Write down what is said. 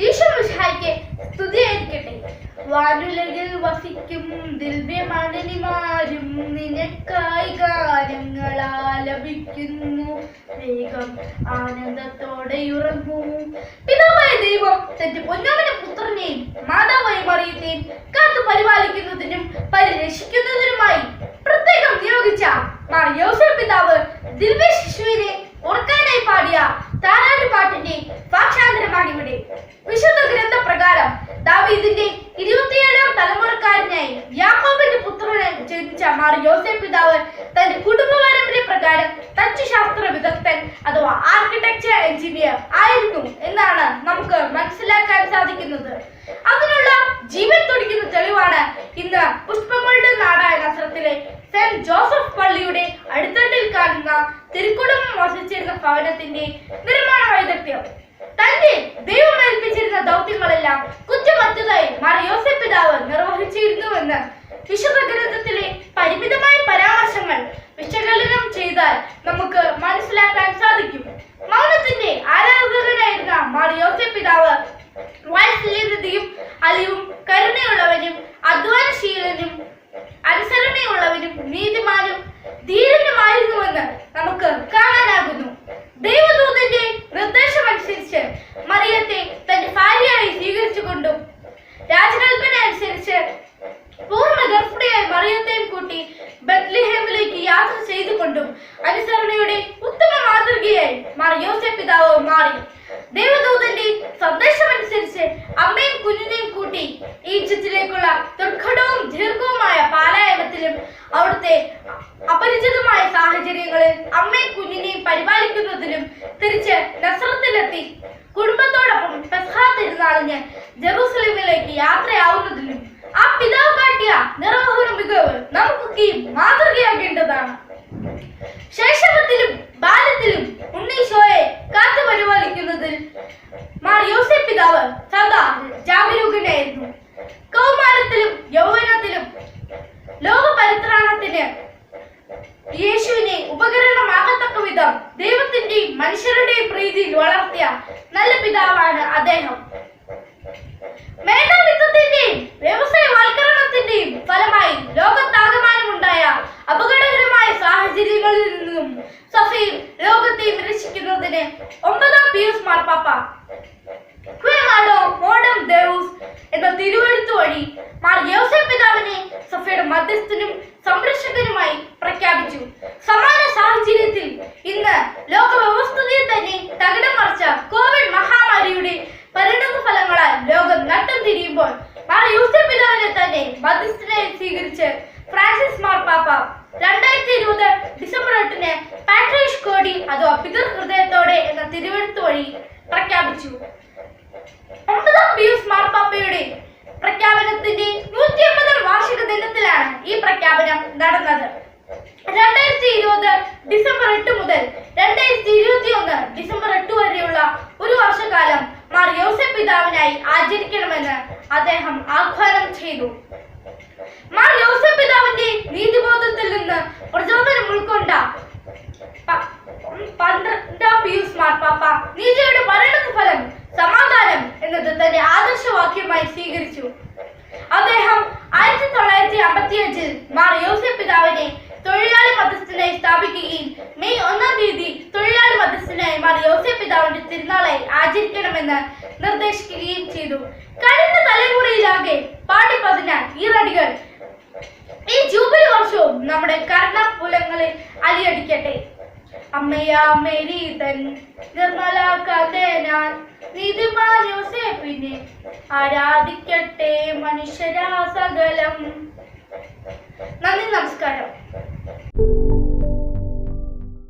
ഈശ്വരൻ ആനന്ദത്തോടെ ഉറങ്ങൂ. പിതാവായ ദൈവം പൊന്നു ആർക്കിടെക്ചർ എഞ്ചിനീയർ ആയിരുന്നു എന്നാണ് നമുക്ക് മനസ്സിലാക്കാൻ സാധിക്കുന്നത്. അതിനുള്ള ജീവൻ തുടിക്കുന്ന തെളിവാണ് ഇന്ന് പുഷ്പങ്ങളുടെ നാടായ നസ്രത്തിലെ സെന്റ് ജോസഫ് പള്ളിയുടെ അടുത്തണ്ടിൽ കാണുന്ന തിരുക്കുടം വസിച്ചിരുന്ന ഭവനത്തിന്റെ നിർമ്മാണ വൈദഗ്ധ്യം. തന്റെ ദൈവം ഏൽപ്പിച്ചിരുന്ന ദൗത്യങ്ങളെല്ലാം കുറ്റമറ്റതായി മറിയോസെ പിതാവ് നിർവഹിച്ചിരുന്നുവെന്ന് വിശുദ്ധ ഗ്രന്ഥത്തിലെ പരിമിതമായ പരാമർശങ്ങൾ വിശകലനം ചെയ്താൽ നമുക്ക് മനസ്സിലാക്കാൻ സാധിക്കും മൗനത്തിന്റെ ആരാധകനായിരുന്ന മാർ യോസഫ് പിതാവ് വാത്സല്യനിധിയും അലിവും കരുണയുള്ളവനും അധ്വാനശീലനും അനുസരണയുള്ളവനും നീതിമാനും ധീരനുമായിരുന്നുവെന്ന് നമുക്ക് കാണാനാകുന്നു. ദൈവദൂതന്റെ നിർദ്ദേശമനുസരിച്ച് മറിയത്തെ തന്റെ ഭാര്യയായി സ്വീകരിച്ചുകൊണ്ടും രാജകൽപ്പന അനുസരിച്ച് പൂർണ ഗർഭിണിയായി മറിയത്തെയും കൂട്ടി ബത്ലിഹേമിലേക്ക് യാത്ര ചെയ്തുകൊണ്ടും അനുസരണയുടെ ഉത്തമ മാതൃകയായി മാർ യോസഫ് പിതാവ് മാറി. ദേവദൂതന്റെ സന്ദേശമനുസരിച്ച് അമ്മയും കുഞ്ഞിനെയും കൂട്ടി ഈജിപ്തിലേക്കുള്ള ദുർഘടവും ദീർഘവുമായ പാലായനത്തിലും അവിടുത്തെ അപരിചിതമായ സാഹചര്യങ്ങളിൽ അമ്മയും കുഞ്ഞിനെയും പരിപാലിക്കുന്നതിലും തിരിച്ച് നസ്രത്തിലെത്തി. കുടുംബത്തോടൊപ്പം പെസഹ തിരുനാളിന് ജെറൂസലേമിലേക്ക് യാത്രയാവുന്നതിലും ആ പിതാവ് കാട്ടിയ നിർവഹണ മികവ് നമുക്കൊക്കെയും മാതൃകയാകേണ്ടതാണ്. പ്രീതിയിൽ വളർത്തിയ നല്ല പിതാവാണ് അദ്ദേഹം. മേധാവിത്വത്തിന്റെയും വ്യവസായവൽക്കരണത്തിന്റെയും ഫലമായി ലോകത്താകമാനമുണ്ടായ അപകടകരമായ സാഹചര്യങ്ങളിൽ നിന്നും സഫയും ലോകത്തെയും രക്ഷിക്കുന്നതിന് ഒമ്പതാം പിയൂസ് മാർപ്പാപ്പ ക്വേമാഡോ മോഡം ദേവൂസ് എന്ന തിരുവെഴുത്തു വഴി മാർ യോസഫ് പിതാവിനെ സഫയുടെ മധ്യസ്ഥനും സംരക്ഷകനുമായി പ്രഖ്യാപിച്ചു. സമാന സാഹചര്യത്തിൽ ഇന്ന് ലോക വ്യവസ്ഥിതിയെ തന്നെ തകിടം മറിച്ച കോവിഡ് മഹാമാരിയുടെ പരിണത ഫലങ്ങളാൽ ലോകം നട്ടം തിരിയുമ്പോൾ മാർ യൂസഫ് പിതാവിനെ തന്നെ മധ്യസ്ഥനായി സ്വീകരിച്ച് ഫ്രാൻസിസ് മാർപ്പാപ്പ രണ്ടായിരത്തി ഇരുപത് ഡിസംബർ എട്ടിന് പാട്രീഷ് കോടി അഥവാ പിതൃഹൃദയത്തോടെ എന്ന തിരുവെഴുത്ത് വഴി പ്രഖ്യാപിച്ചു. പിയൂസ് മാർപ്പാപ്പയുടെ പ്രഖ്യാപനത്തിന്റെ നൂറ്റി അമ്പതാം വാർഷിക ദിനത്തിലാണ് ഈ പ്രഖ്യാപനം നടന്നത്. രണ്ടായിരത്തി ഇരുപത് ഡിസംബർ എട്ട് മുതൽ രണ്ടായിരത്തി ഇരുപത്തി ഒന്ന് ഡിസംബർ എട്ട് വരെയുള്ള ഒരു വർഷക്കാലം മാർ യോസഫ് പിതാവിനായി ആചരിക്കണമെന്ന് അദ്ദേഹം ആഹ്വാനം ചെയ്തു മാർ യോസഫ് പിതാവിന്റെ നീതിബോധത്തിൽ നിന്ന് പ്രചോദനം ഉൾക്കൊണ്ട പ- പന്ത്രണ്ടാം പിയൂസ് മാർപ്പാപ്പ നീതിയുടെ പരിണത ഫലം സമാധാനം എന്നത് തന്റെ ആദർശവാക്യമായി സ്വീകരിച്ചു അദ്ദേഹം ആയിരത്തി തൊള്ളായിരത്തി അമ്പത്തി അഞ്ചിൽ മാർ യോസഫ് പിതാവിനെ തൊഴിലാളി മധ്യസ്ഥനായി സ്ഥാപിക്കുകയും മെയ് ഒന്നാം തീയതി തൊഴിലാളി മധ്യസ്ഥനായി മാർ യോസഫ് പിതാവിന്റെ തിരുനാളായി ആചരിക്കണമെന്ന് നിർദ്ദേശിക്കുകയും ചെയ്തു. കഴിഞ്ഞ തലമുറയിലാകെ പാടി ഈ ഈറടികൾ. ഈ ജൂബിലി വർഷവും നമ്മുടെ കർണപുലങ്ങളിൽ അലിയടിക്കട്ടെ. ആരാധിക്കട്ടെ മനുഷ്യരാ സകലം. നന്ദി നമസ്കാരം.